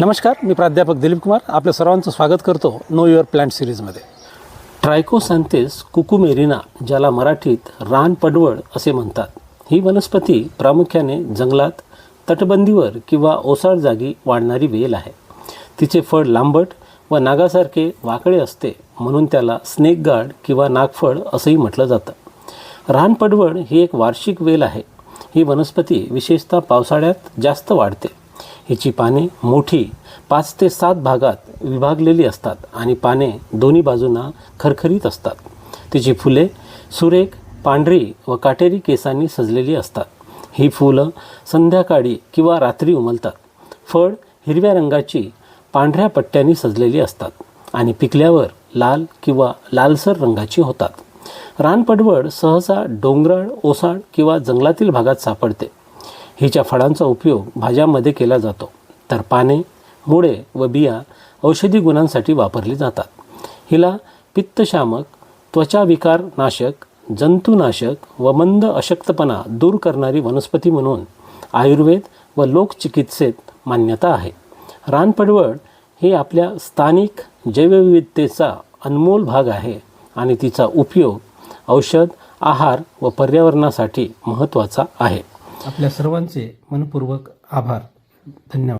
नमस्कार मी प्राध्यापक दिलीप कुमार. आपल्या सर्वांचं स्वागत करतो नो युअर प्लांट सिरीजमध्ये. ट्रायकोसॅन्थेस कुकुमेरिना ज्याला मराठीत रान पडवळ असे म्हणतात ही वनस्पती प्रामुख्याने जंगलात तटबंदीवर किंवा ओसाळ जागी वाढणारी वेल आहे. तिचे फळ लांबट व नागासारखे वाकळे असते म्हणून त्याला स्नेक गार्ड किंवा नागफळ असंही म्हटलं जातं. रानपडवळ ही एक वार्षिक वेल आहे. ही वनस्पती विशेषतः पावसाळ्यात जास्त वाढते. हिची पाने मोठी पाच ते सात भागात विभागलेली असतात आणि पाने दोन्ही बाजूंना खरखरीत असतात. तिची फुले सुरेख पांढरी व काटेरी केसांनी सजलेली असतात. ही फुलं संध्याकाळी किंवा रात्री उमलतात. फळ हिरव्या रंगाची पांढऱ्या पट्ट्यांनी सजलेली असतात आणि पिकल्यावर लाल किंवा लालसर रंगाची होतात. रानपडवळ सहसा डोंगराळ ओसाड किंवा जंगलातील भागात सापडते. हिच्या फळांचा उपयोग भाज्यांमध्ये केला जातो. तर पाने मुळे व बिया औषधी गुणांसाठी वापरली जातात. हिला पित्तशामक त्वचाविकार नाशक जंतुनाशक व मंद अशक्तपणा दूर करणारी वनस्पती म्हणून आयुर्वेद व लोकचिकित्सेत मान्यता आहे. रानपडवळ ही आपल्या स्थानिक जैवविविधतेचा अनमोल भाग आहे आणि तिचा उपयोग औषध आहार व पर्यावरणासाठी महत्त्वाचा आहे. आपल्या सर्वांचे मनपूर्वक आभार. धन्यवाद.